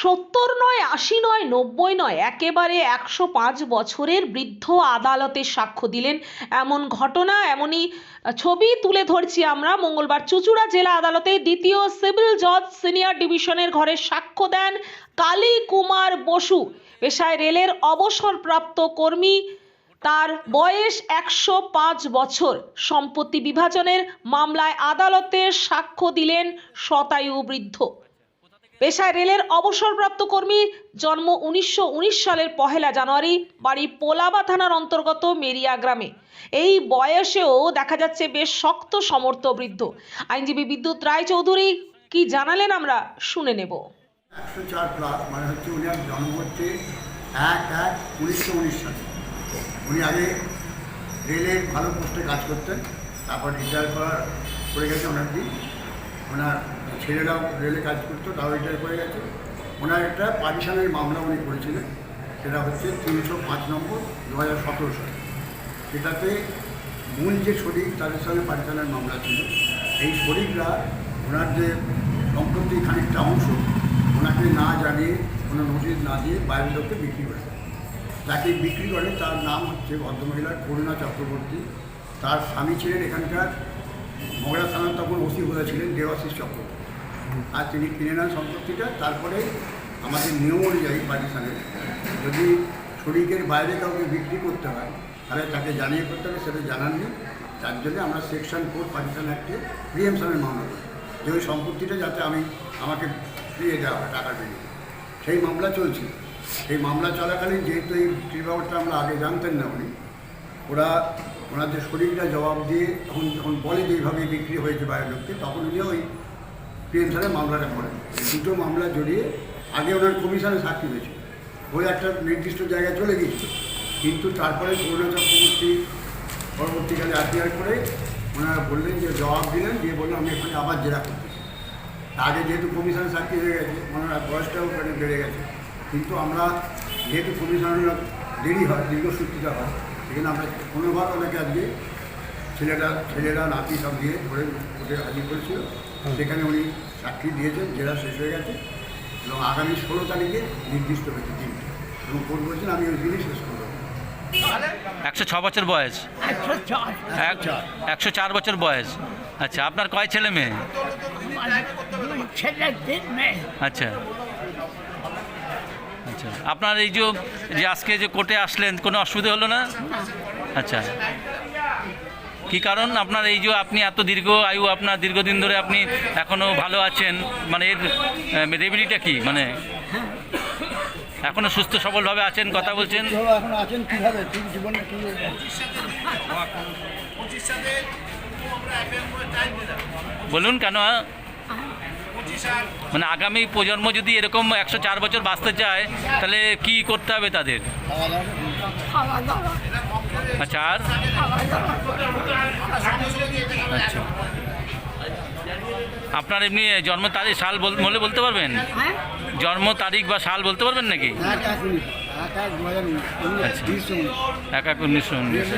সত্তর নয়, আশি নয়, নব্বই নয়, একেবারে একশো পাঁচ বছরের বৃদ্ধ আদালতে সাক্ষ্য দিলেন এমন ঘটনা, এমনই ছবি তুলে ধরছি আমরা। মঙ্গলবার চুচুড়া জেলা আদালতে দ্বিতীয় সিভিল জজ সিনিয়র ডিভিশনের ঘরে সাক্ষ্য দেন কালী কুমার বসু। পেশায় রেলের অবসরপ্রাপ্ত কর্মী, তার বয়স একশো পাঁচ বছর। সম্পত্তি বিভাজনের মামলায় আদালতে সাক্ষ্য দিলেন শতায়ু বৃদ্ধ। পেশায় রেলের অবসরপ্রাপ্ত কর্মী, জন্ম উনিশশো উনিশ সালের পহেলা জানুয়ারি, বাড়ি পোলাবা থানার অন্তর্গত মেরিয়া গ্রামে। এই বয়সেও দেখা যাচ্ছে বেশ শক্ত সমর্থ বৃদ্ধ। আইনজীবী বিদ্যুৎ রায় চৌধুরী কি জানালেন আমরা শুনে নেব। একশো চার প্লাস মানে হচ্ছে উনি আর জন্ম হচ্ছে এক এক উনিশশো উনিশ সালে। উনি আগে রেলের ভালো পোস্টে কাজ করতেন, তারপর রিটায়ার করার করে গেছে ওনার দিন ওনার ছেলেরাও রেলে কাজ করতো, তাও রিটায়ার করে গেছে। ওনার একটা পারিশানের মামলা উনি করেছিলেন, সেটা হচ্ছে তিনশো পাঁচ নম্বর দু হাজার সতেরো সালে। সেটাতে মূল যে শরিক, তাদের সঙ্গে পারিশানের মামলা ছিল। এই শরিকরা ওনার যে সম্পত্তির খানিকটা অংশ, ওনাকে না জানিয়ে, কোনো নোটিশ না দিয়ে বাইরের লোককে বিক্রি করে। যাকে বিক্রি করে, তার নাম হচ্ছে ভদ্রমহিলার করুণা চক্রবর্তী। তার স্বামী ছিলেন এখানকার মগরা থানার তখন ওসি বলেছিলেন দেবাশিস চক্রবর্তী আর তিনি কিনে নেন সম্পত্তিটা, তারপরে আমাদের নিয়ম অনুযায়ী পাকিস্তানের যদি শরিকের বাইরে কাউকে বিক্রি করতে হয়, তাহলে তাকে জানিয়ে করতে হবে, সেটা জানাননি তার জন্য আমরা সেকশন ফোর পাকিস্তান অ্যাক্টে প্রিএমশনের মামলা করি, যে ওই সম্পত্তিটা যাতে আমি আমাকে ফিরিয়ে দেওয়া হয় টাকা দিয়ে। সেই মামলা চলছে। সেই মামলা চলাকালীন যেহেতু এই ব্যাপারটা আমরা আগে জানতেন না উনি, ওরা ওনাদের শরীরটা জবাব দিয়ে তখন যখন বলে যে এইভাবে বিক্রি হয়েছে বাইরের লোককে, তখন উনি ওই পিএমসারে মামলাটা করেন। দুটো মামলা জড়িয়ে আগে ওনার কমিশনে সাক্ষী হয়েছে ওই একটা নির্দিষ্ট জায়গায় চলে গিয়েছিল। কিন্তু তারপরে করুণা চক্রবর্তী পরবর্তীকালে আত্মীয়ার করে ওনারা বললেন যে, জবাব দিলেন, দিয়ে বললেন, আমি এখানে আবার জেরা করতেছি। আগে যেহেতু কমিশনে সাক্ষী হয়ে গেছে, ওনার বয়সটাও ওখানে বেড়ে গেছে। কিন্তু আমরা যেহেতু কমিশনের দেরি হয় দীর্ঘসূত্রিতা হয় সেখানে আমরা কোনোভাবে ওনাকে আজকে ছেলেরা ছেলেরা নাতি সব দিয়ে ধরে ওকে হাজির করেছিল। সেখানে উনি সাক্ষী দিয়েছেন জেরা শেষ হয়ে গেছে এবং আগামী ষোলো তারিখে নির্দিষ্ট হয়েছে দিনটি এবং কোর্ট বলছেন আমি ওই দিনই শেষ করব। একশো ছ বছর বয়স। একশো চার একশো চার বছর বয়স। আচ্ছা আপনার কয় ছেলে মেয়ে। আচ্ছা। আচ্ছা। আপনার এই যে যে আজকে যে কোর্টে আসলেন কোনো অসুবিধা হলো না? আচ্ছা। কি কারণ? আপনার এই যে আপনি এত দীর্ঘ আয়ু আপনার দীর্ঘদিন ধরে আপনি এখনও ভালো আছেন মানে এর রেমেডিটা কি? মানে এখনও সুস্থ সবলভাবে আছেন কথা বলছেন? এখন আছেন কীভাবে? জীবনে কী বলুন কেন? মানে আগামী প্রজন্ম যদি এরকম একশো চার বছর বাঁচতে চায় তাহলে কি করতে হবে তাদের? আচ্ছা আর? আচ্ছা। আপনার এমনি জন্ম তারিখ সাল বল- বলে বলতে পারবেন? হ্যাঁ? জন্ম তারিখ বা সাল বলতে পারবেন নাকি? আচ্ছা। তিরিশে উনিশ এক এক উনিশশো উনিশ।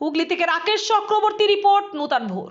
হুগলি থেকে রাকেশ চক্রবর্তী রিপোর্ট নূতন ভোর।